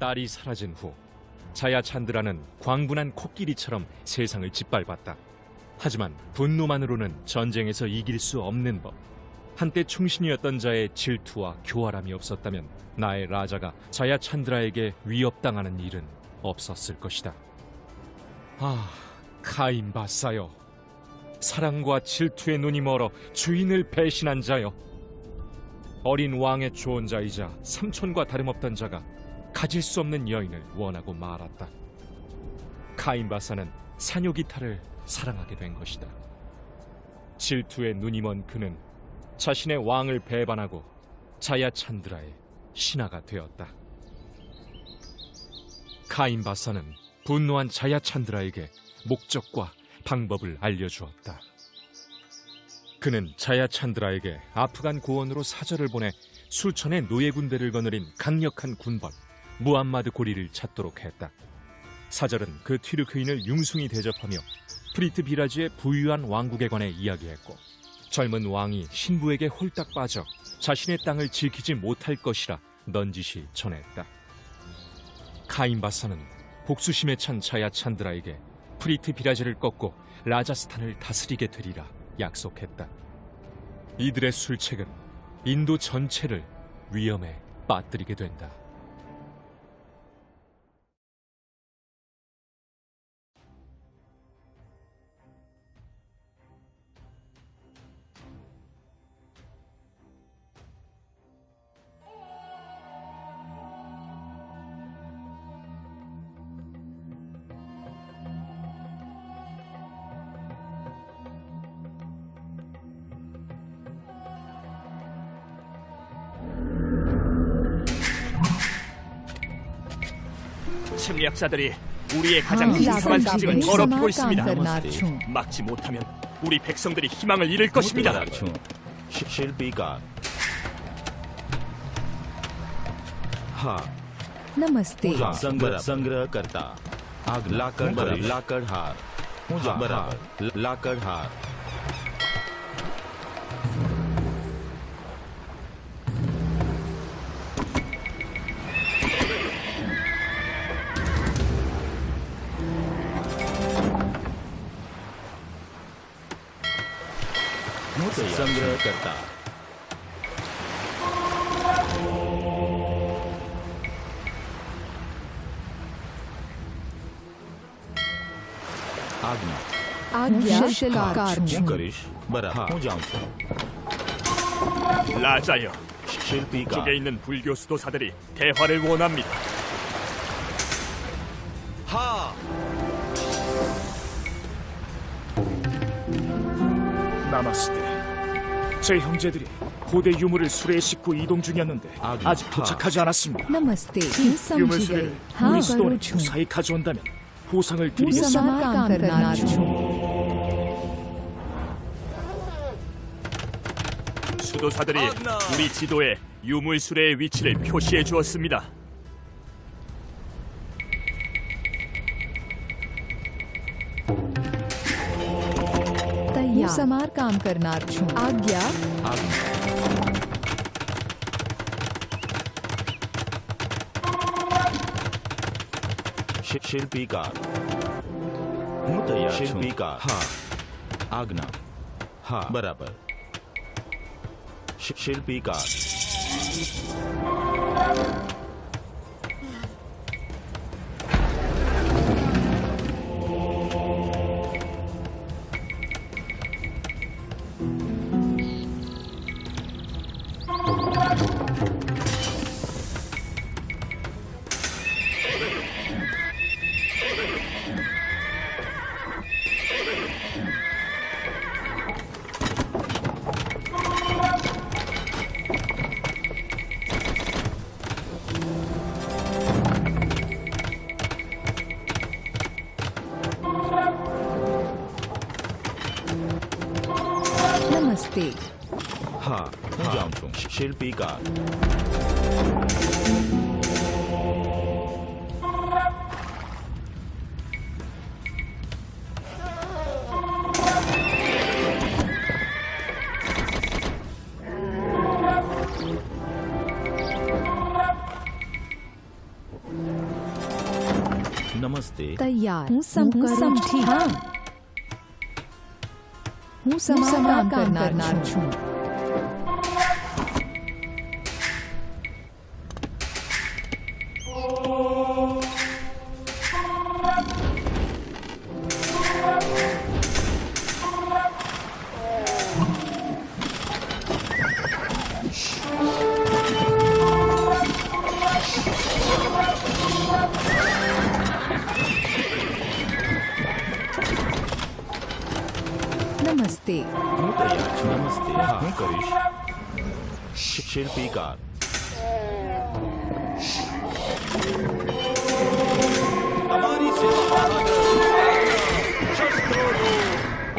딸이 사라진 후 자야 찬드라는 광분한 코끼리처럼 세상을 짓밟았다. 하지만 분노만으로는 전쟁에서 이길 수 없는 법. 한때 충신이었던 자의 질투와 교활함이 없었다면 나의 라자가 자야 찬드라에게 위협당하는 일은 없었을 것이다. 아, 카인 바사여. 사랑과 질투의 눈이 멀어 주인을 배신한 자여. 어린 왕의 조언자이자 삼촌과 다름없던 자가 가질 수 없는 여인을 원하고 말았다. 카인 바사는 사뇨 기타를 사랑하게 된 것이다. 질투의 눈이 먼 그는 자신의 왕을 배반하고 자야 찬드라의 신하가 되었다. 카인 바사는 분노한 자야 찬드라에게 목적과 방법을 알려주었다. 그는 자야 찬드라에게 아프간 고원으로 사절을 보내 수천의 노예 군대를 거느린 강력한 군번 무함마드 고리를 찾도록 했다. 사절은 그 튀르크인을 융숭이 대접하며 프리트 비라지의 부유한 왕국에 관해 이야기했고 젊은 왕이 신부에게 홀딱 빠져 자신의 땅을 지키지 못할 것이라 넌지시 전했다. 카인바사는 복수심에 찬 자야 찬드라에게 프리트 비라지를 꺾고 라자스탄을 다스리게 되리라 약속했다. 이들의 술책은 인도 전체를 위험에 빠뜨리게 된다. 침략자들이 우리의 가장 한 상징을 더럽히고 있습니다. 막지 못하면 우리 백성들이 희망을 잃을 것입니다. She'll be gone. हाँ नमस्ते पूजा संग्रह संग्रह करता आग लाकड़ लाकड़ हार पूजा बराबर लाकड़ हार સંગ્રહ કરતા આજ્ઞા આજ્ઞા શિલ્પકાર હું કરીશ બરાબર હું જાઉં છું 라자여, શિલ્પીકાર 쪽에 있는 불교 수도사들이 대화를 원합니다. હા 나마스테. 미셸 형제들이 고대 유물을 수레에 싣고 이동 중이었는데 아직 도착하지 않았습니다. Namaste. 그 유물 수레를 우리 수도에 무사히 가져온다면 보상을 드리겠습니다. 아, 수도사들이 우리 지도에 유물 수레의 위치를 표시해 주었습니다. હું સમારકામ કરનાર છું આજ્ઞા આજ્ઞા શિ- શિલ્પીકાર હું તૈયાર શિલ્પીકાર હા આજ્ઞા હા બરાબર શિ- શિલ્પીકાર शिल्पी का। नमस्ते। तैयार। हूँ सब करूँ ठीक। हूँ। सब करना, छू शिल्पीकार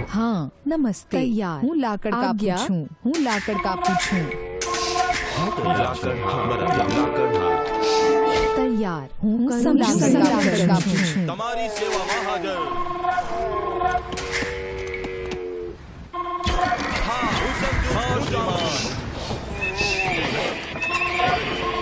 हाँ नमस्ते। यार हूँ लाकड़ का गया हूँ लाकड़ का पूछू। तैयार। हूँ तुम्हारी सेवा महाजन। हाँ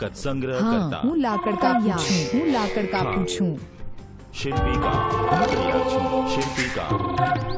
का संग्रह हाँ, करता। हूँ लाकड़ का या हूँ लाकड़ का हाँ, पूछूँ। शिल्पी का। शिल्पी का।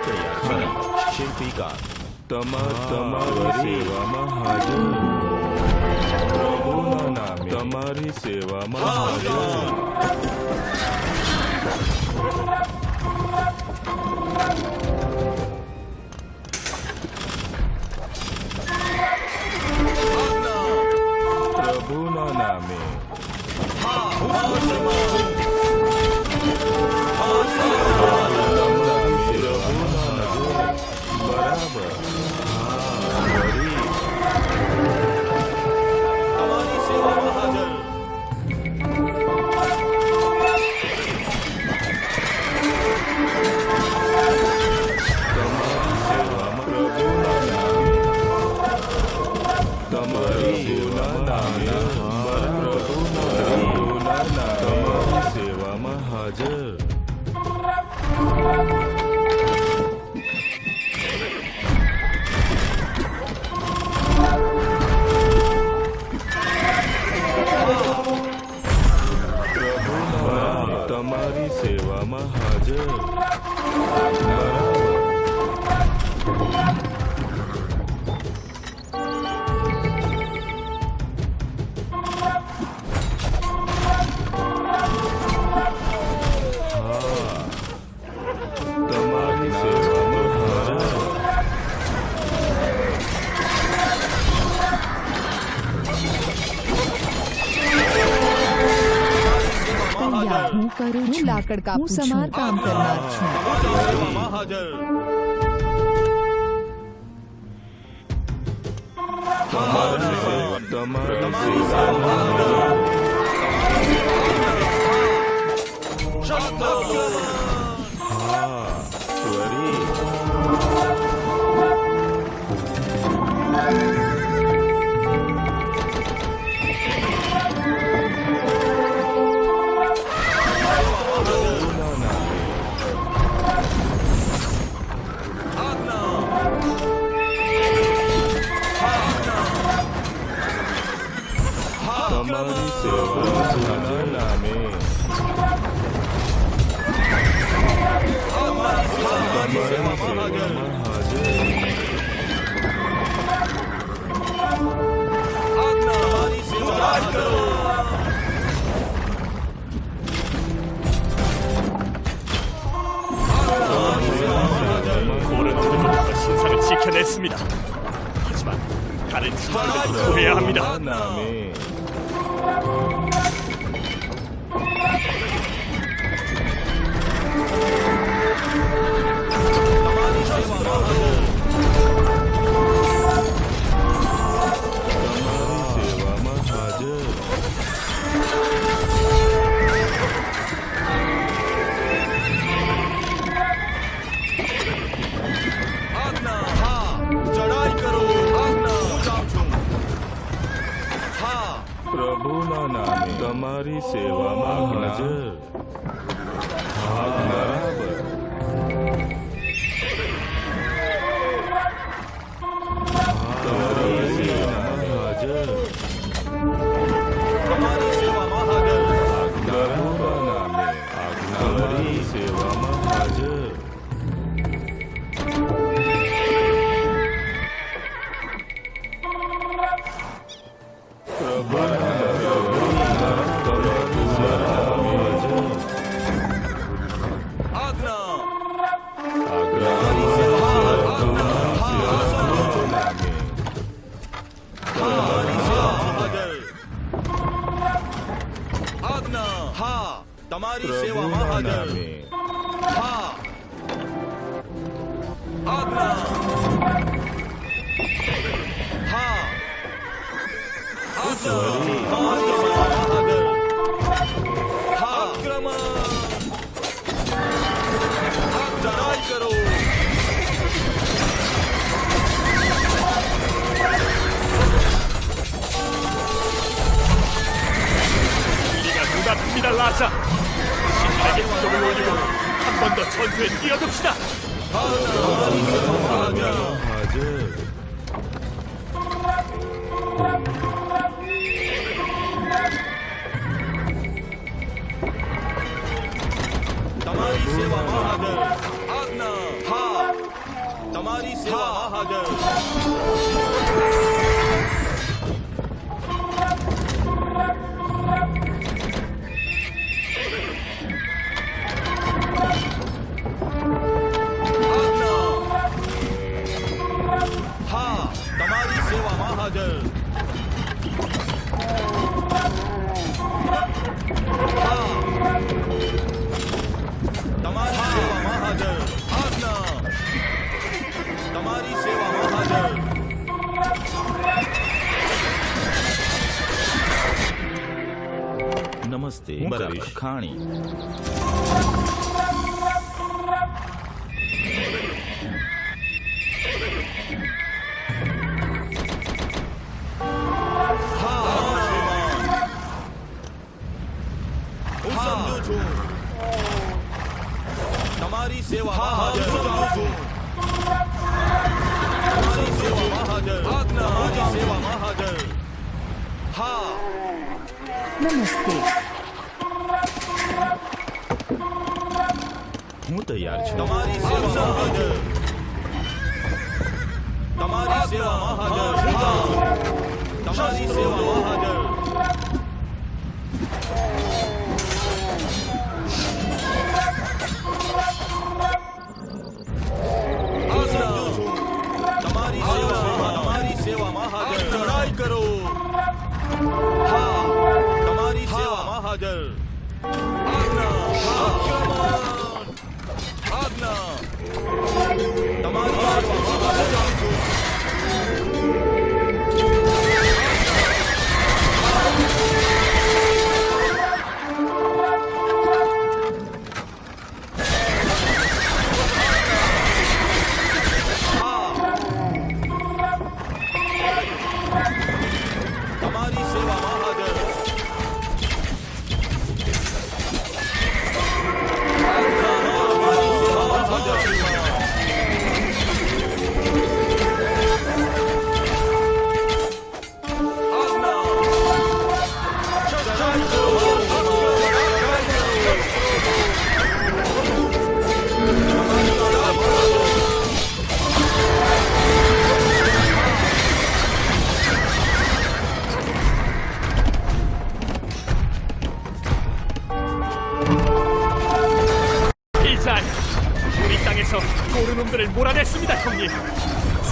તૈયાર છું શિલ્પિકા તમારી સેવામાં હાજર પ્રભુના નામે તમારી સેવામાં હાજર તમારી સેવામાં પ્રભુના નામે તમારી સેવામાં હાજર પ્રભુના તમારી સેવામાં હાજર लाकड़ का समार काम करना। हाँ। हाँ। हमारे से। हमारी सेवा महाजन हा आज्ञा हा आज्ञा हमारी सेवा महाजन हा आक्रमण आज्ञा करो 우리가 눈앞입니다 라자 신나게 기동을 올리고 한 번 더 전투에 뛰어듭시다. હાજર તમારી સેવામાં હાજર આજ્ઞા હા તમારી સેવામાં હાજર નમસ્તે હું બરાબર કરીશ. ખાણી હા શ્રીમાન હું સમજુ છું તમારી સેવામાં હાજર સમજુ છું તમારી સેવામાં હાજર તમારી સેવામાં હાજર હા નમસ્તે હું તૈયાર છું તમારી સેવામાં હાજર તમારી સેવામાં હાજર હા તમારી સેવામાં હાજર આ સમજુ છું તમારી સેવામાં તમારી સેવામાં હાજર ચડાઈ કરો હા તમારી ード。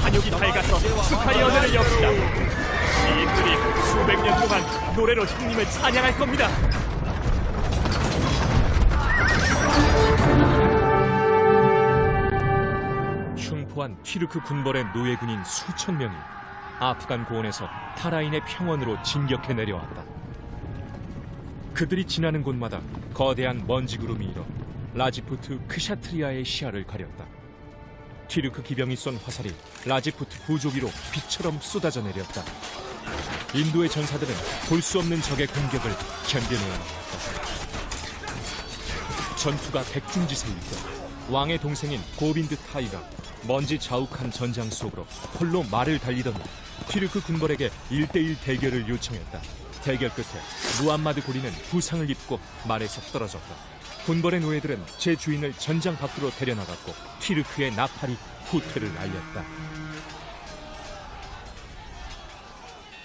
산욕이 밝아서 축하의 연회를 엽시다. 시인들이 수백 년 동안 노래로 형님을 찬양할 겁니다. 흉포한 튀르크 군벌의 노예군인 수천 명이 아프간 고원에서 타라인의 평원으로 진격해 내려왔다. 그들이 지나는 곳마다 거대한 먼지 구름이 일어 라지푸트 크샤트리아의 시야를 가렸다. 튀르크 기병이 쏜 화살이 라지푸트 부조비로 빛처럼 쏟아져 내렸다. 인도의 전사들은 볼 수 없는 적의 공격을 견뎌내야 했다. 전투가 백중지세일 때 왕의 동생인 고빈드 타이가 먼지 자욱한 전장 속으로 홀로 말을 달리던 튀르크 군벌에게 1대1 대결을 요청했다. 대결 끝에 무함마드 고리는 부상을 입고 말에서 떨어졌다. 군벌의 노예들은 제 주인을 전장 밖으로 데려나갔고 튀르크의 나팔이 후퇴를 알렸다.